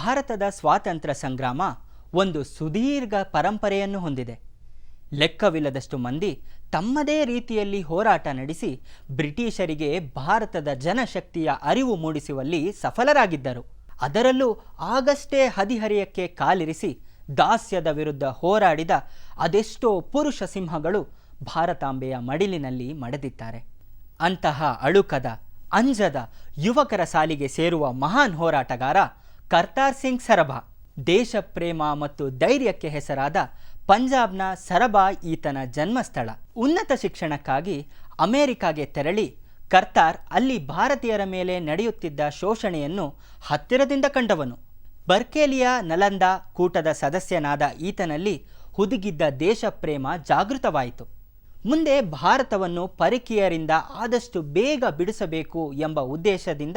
ಭಾರತದ ಸ್ವಾತಂತ್ರ್ಯ ಸಂಗ್ರಾಮ ಒಂದು ಸುದೀರ್ಘ ಪರಂಪರೆಯನ್ನು ಹೊಂದಿದೆ. ಲೆಕ್ಕವಿಲ್ಲದಷ್ಟು ಮಂದಿ ತಮ್ಮದೇ ರೀತಿಯಲ್ಲಿ ಹೋರಾಟ ನಡೆಸಿ ಬ್ರಿಟಿಷರಿಗೆ ಭಾರತದ ಜನಶಕ್ತಿಯ ಅರಿವು ಮೂಡಿಸುವಲ್ಲಿ ಸಫಲರಾಗಿದ್ದರು. ಅದರಲ್ಲೂ ಆಗಷ್ಟೇ ಹದಿಹರಿಯಕ್ಕೆ ಕಾಲಿರಿಸಿ ದಾಸ್ಯದ ವಿರುದ್ಧ ಹೋರಾಡಿದ ಅದೆಷ್ಟೋ ಪುರುಷ ಸಿಂಹಗಳು ಭಾರತಾಂಬೆಯ ಮಡಿಲಿನಲ್ಲಿ ಮಡೆದಿದ್ದಾರೆ. ಅಂತಹ ಅಳುಕದ, ಅಂಜದ, ಯುವಕರ ಸಾಲಿಗೆ ಸೇರುವ ಮಹಾನ್ ಹೋರಾಟಗಾರ ಕರ್ತಾರ್ ಸಿಂಗ್ ಸರಭಾ, ದೇಶ ಪ್ರೇಮ ಮತ್ತು ಧೈರ್ಯಕ್ಕೆ ಹೆಸರಾದ ಪಂಜಾಬ್ನ ಸರಬಾ ಈತನ ಜನ್ಮಸ್ಥಳ. ಉನ್ನತ ಶಿಕ್ಷಣಕ್ಕಾಗಿ ಅಮೆರಿಕಾಗೆ ತೆರಳಿ ಕರ್ತಾರ್ ಅಲ್ಲಿ ಭಾರತೀಯರ ಮೇಲೆ ನಡೆಯುತ್ತಿದ್ದ ಶೋಷಣೆಯನ್ನು ಹತ್ತಿರದಿಂದ ಕಂಡವನು. ಬರ್ಕೇಲಿಯ ನಲಂದ ಕೂಟದ ಸದಸ್ಯನಾದ ಈತನಲ್ಲಿ ಹುದುಗಿದ್ದ ದೇಶಪ್ರೇಮ ಜಾಗೃತವಾಯಿತು. ಮುಂದೆ ಭಾರತವನ್ನು ಪರಕೀಯರಿಂದ ಆದಷ್ಟು ಬೇಗ ಬಿಡಿಸಬೇಕು ಎಂಬ ಉದ್ದೇಶದಿಂದ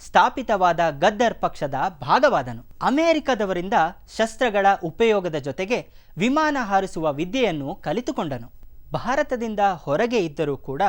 ಸ್ಥಾಪಿತವಾದ ಗದ್ದರ್ ಪಕ್ಷದ ಭಾಗವಾದನು. ಅಮೆರಿಕದವರಿಂದ ಶಸ್ತ್ರಗಳ ಉಪಯೋಗದ ಜೊತೆಗೆ ವಿಮಾನ ಹಾರಿಸುವ ವಿದ್ಯೆಯನ್ನು ಕಲಿತುಕೊಂಡನು. ಭಾರತದಿಂದ ಹೊರಗೆ ಇದ್ದರೂ ಕೂಡ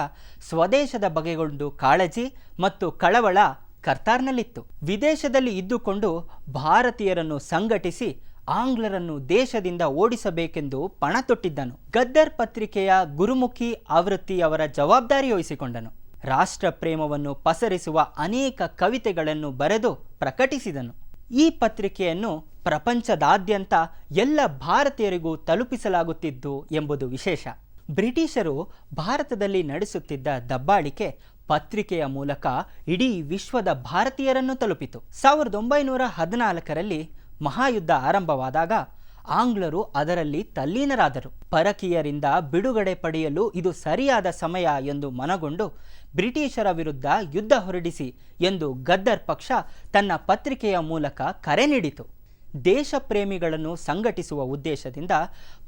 ಸ್ವದೇಶದ ಬಗೆಗೊಂಡು ಕಾಳಜಿ ಮತ್ತು ಕಳವಳ ಕರ್ತಾರ್ನಲ್ಲಿತ್ತು. ವಿದೇಶದಲ್ಲಿ ಇದ್ದುಕೊಂಡು ಭಾರತೀಯರನ್ನು ಸಂಘಟಿಸಿ ಆಂಗ್ಲರನ್ನು ದೇಶದಿಂದ ಓಡಿಸಬೇಕೆಂದು ಪಣ ತೊಟ್ಟಿದ್ದನು. ಗದ್ದರ್ ಪತ್ರಿಕೆಯ ಗುರುಮುಖಿ ಆವೃತ್ತಿ ಅವರ ಜವಾಬ್ದಾರಿ ವಹಿಸಿಕೊಂಡನು. ರಾಷ್ಟ್ರ ಪ್ರೇಮವನ್ನು ಪಸರಿಸುವ ಅನೇಕ ಕವಿತೆಗಳನ್ನು ಬರೆದು ಪ್ರಕಟಿಸಿದನು. ಈ ಪತ್ರಿಕೆಯನ್ನು ಪ್ರಪಂಚದಾದ್ಯಂತ ಎಲ್ಲ ಭಾರತೀಯರಿಗೂ ತಲುಪಿಸಲಾಗುತ್ತಿದ್ದು ಎಂಬುದು ವಿಶೇಷ. ಬ್ರಿಟಿಷರು ಭಾರತದಲ್ಲಿ ನಡೆಸುತ್ತಿದ್ದ ದಬ್ಬಾಳಿಕೆ ಪತ್ರಿಕೆಯ ಮೂಲಕ ಇಡೀ ವಿಶ್ವದ ಭಾರತೀಯರನ್ನು ತಲುಪಿತು. ಸಾವಿರದ ಒಂಬೈನೂರ ಹದಿನಾಲ್ಕರಲ್ಲಿ ಮಹಾಯುದ್ಧ ಆರಂಭವಾದಾಗ ಆಂಗ್ಲರು ಅದರಲ್ಲಿ ತಲ್ಲೀನರಾದರು. ಪರಕೀಯರಿಂದ ಬಿಡುಗಡೆ ಪಡೆಯಲು ಇದು ಸರಿಯಾದ ಸಮಯ ಎಂದು ಮನಗೊಂಡು ಬ್ರಿಟಿಷರ ವಿರುದ್ಧ ಯುದ್ಧ ಹೊರಡಿಸಿ ಎಂದು ಗದ್ದರ್ ಪಕ್ಷ ತನ್ನ ಪತ್ರಿಕೆಯ ಮೂಲಕ ಕರೆ ನೀಡಿತು. ದೇಶ ಪ್ರೇಮಿಗಳನ್ನು ಸಂಘಟಿಸುವ ಉದ್ದೇಶದಿಂದ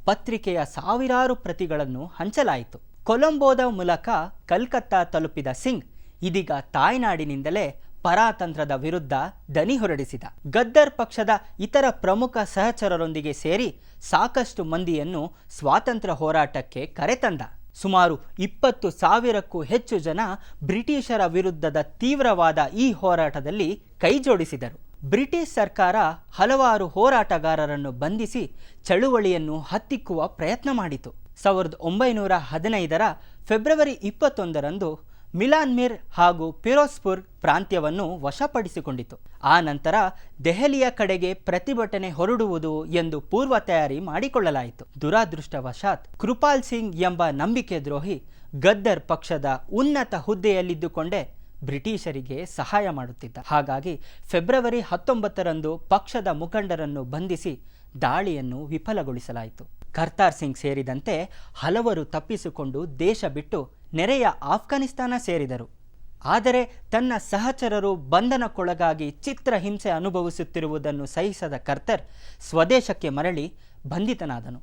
ಪತ್ರಿಕೆಯ ಸಾವಿರಾರು ಪ್ರತಿಗಳನ್ನು ಹಂಚಲಾಯಿತು. ಕೊಲಂಬೋದ ಮೂಲಕ ಕಲ್ಕತ್ತಾ ತಲುಪಿದ ಸಿಂಗ್ ಇದೀಗ ತಾಯ್ನಾಡಿನಿಂದಲೇ ಪರಾತಂತ್ರದ ವಿರುದ್ಧ ದನಿ ಹೊರಡಿಸಿದ. ಗದ್ದರ್ ಪಕ್ಷದ ಇತರ ಪ್ರಮುಖ ಸಹಚರರೊಂದಿಗೆ ಸೇರಿ ಸಾಕಷ್ಟು ಮಂದಿಯನ್ನು ಸ್ವಾತಂತ್ರ್ಯ ಹೋರಾಟಕ್ಕೆ ಕರೆತಂದ ಸುಮಾರು ಇಪ್ಪತ್ತು ಸಾವಿರಕ್ಕೂ ಹೆಚ್ಚು ಜನ ಬ್ರಿಟಿಷರ ವಿರುದ್ಧದ ತೀವ್ರವಾದ ಈ ಹೋರಾಟದಲ್ಲಿ ಕೈಜೋಡಿಸಿದರು. ಬ್ರಿಟಿಷ್ ಸರ್ಕಾರ ಹಲವಾರು ಹೋರಾಟಗಾರರನ್ನು ಬಂಧಿಸಿ ಚಳುವಳಿಯನ್ನು ಹತ್ತಿಕ್ಕುವ ಪ್ರಯತ್ನ ಮಾಡಿತು. ಸಾವಿರದ ಒಂಬೈನೂರ ಹದಿನೈದರ ಫೆಬ್ರವರಿ ಇಪ್ಪತ್ತೊಂದರಂದು ಮಿಲಾನ್ ಮಿರ್ ಹಾಗೂ ಪಿರೋಸ್ಪುರ್ ಪ್ರಾಂತ್ಯವನ್ನು ವಶಪಡಿಸಿಕೊಂಡಿತು. ಆ ನಂತರ ದೆಹಲಿಯ ಕಡೆಗೆ ಪ್ರತಿಭಟನೆ ಹೊರಡುವುದು ಎಂದು ಪೂರ್ವ ತಯಾರಿ ಮಾಡಿಕೊಳ್ಳಲಾಯಿತು. ದುರಾದೃಷ್ಟವಶಾತ್ ಕೃಪಾಲ್ ಸಿಂಗ್ ಎಂಬ ನಂಬಿಕೆ ದ್ರೋಹಿ ಗದ್ದರ್ ಪಕ್ಷದ ಉನ್ನತ ಹುದ್ದೆಯಲ್ಲಿದ್ದುಕೊಂಡೇ ಬ್ರಿಟಿಷರಿಗೆ ಸಹಾಯ ಮಾಡುತ್ತಿದ್ದ. ಹಾಗಾಗಿ ಫೆಬ್ರವರಿ ಹತ್ತೊಂಬತ್ತರಂದು ಪಕ್ಷದ ಮುಖಂಡರನ್ನು ಬಂಧಿಸಿ ದಾಳಿಯನ್ನು ವಿಫಲಗೊಳಿಸಲಾಯಿತು. ಕರ್ತಾರ್ ಸಿಂಗ್ ಸೇರಿದಂತೆ ಹಲವರು ತಪ್ಪಿಸಿಕೊಂಡು ದೇಶ ಬಿಟ್ಟು ನೆರೆಯ ಆಫ್ಘಾನಿಸ್ತಾನ ಸೇರಿದರು. ಆದರೆ ತನ್ನ ಸಹಚರರು ಬಂಧನಕ್ಕೊಳಗಾಗಿ ಚಿತ್ರಹಿಂಸೆ ಅನುಭವಿಸುತ್ತಿರುವುದನ್ನು ಸಹಿಸದ ಕರ್ತರ್ ಸ್ವದೇಶಕ್ಕೆ ಮರಳಿ ಬಂಧಿತನಾದನು.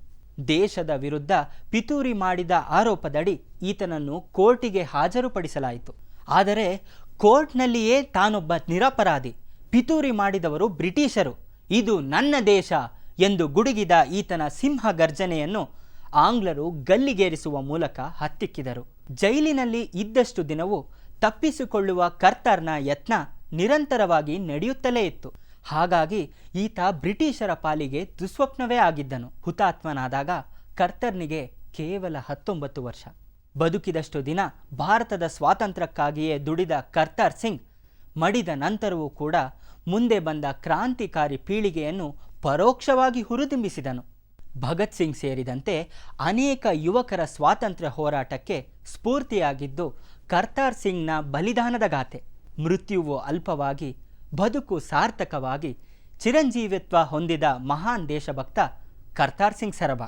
ದೇಶದ ವಿರುದ್ಧ ಪಿತೂರಿ ಮಾಡಿದ ಆರೋಪದಡಿ ಈತನನ್ನು ಕೋರ್ಟಿಗೆ ಹಾಜರುಪಡಿಸಲಾಯಿತು. ಆದರೆ ಕೋರ್ಟ್ನಲ್ಲಿಯೇ ತಾನೊಬ್ಬ ನಿರಪರಾಧಿ, ಪಿತೂರಿ ಮಾಡಿದವರು ಬ್ರಿಟಿಷರು. ಇದು ನನ್ನ ದೇಶ ಎಂದು ಗುಡುಗಿದ ಈತನ ಸಿಂಹ ಗರ್ಜನೆಯನ್ನು ಆಂಗ್ಲರು ಗಲ್ಲಿಗೇರಿಸುವ ಮೂಲಕ ಹತ್ತಿಕ್ಕಿದರು. ಜೈಲಿನಲ್ಲಿ ಇದ್ದಷ್ಟು ದಿನವೂ ತಪ್ಪಿಸಿಕೊಳ್ಳುವ ಕರ್ತಾರ್ನ ಯತ್ನ ನಿರಂತರವಾಗಿ ನಡೆಯುತ್ತಲೇ ಇತ್ತು. ಹಾಗಾಗಿ ಈತ ಬ್ರಿಟಿಷರ ಪಾಲಿಗೆ ದುಸ್ವಪ್ನವೇ ಆಗಿದ್ದನು. ಹುತಾತ್ಮನಾದಾಗ ಕರ್ತರ್ನಿಗೆ ಕೇವಲ ಹತ್ತೊಂಬತ್ತು ವರ್ಷ. ಬದುಕಿದಷ್ಟು ದಿನ ಭಾರತದ ಸ್ವಾತಂತ್ರ್ಯಕ್ಕಾಗಿಯೇ ದುಡಿದ ಕರ್ತಾರ್ ಸಿಂಗ್ ಮಡಿದ ನಂತರವೂ ಕೂಡ ಮುಂದೆ ಬಂದ ಕ್ರಾಂತಿಕಾರಿ ಪೀಳಿಗೆಯನ್ನು ಪರೋಕ್ಷವಾಗಿ ಹುರಿದುಂಬಿಸಿದನು. ಭಗತ್ ಸಿಂಗ್ ಸೇರಿದಂತೆ ಅನೇಕ ಯುವಕರ ಸ್ವಾತಂತ್ರ್ಯ ಹೋರಾಟಕ್ಕೆ ಸ್ಫೂರ್ತಿಯಾಗಿದ್ದು ಕರ್ತಾರ್ ಸಿಂಗ್ನ ಬಲಿದಾನದ ಗಾಥೆ. ಮೃತ್ಯುವು ಅಲ್ಪವಾಗಿ, ಬದುಕು ಸಾರ್ಥಕವಾಗಿ ಚಿರಂಜೀವಿತ್ವ ಹೊಂದಿದ ಮಹಾನ್ ದೇಶಭಕ್ತ ಕರ್ತಾರ್ ಸಿಂಗ್ ಸರಬಾ.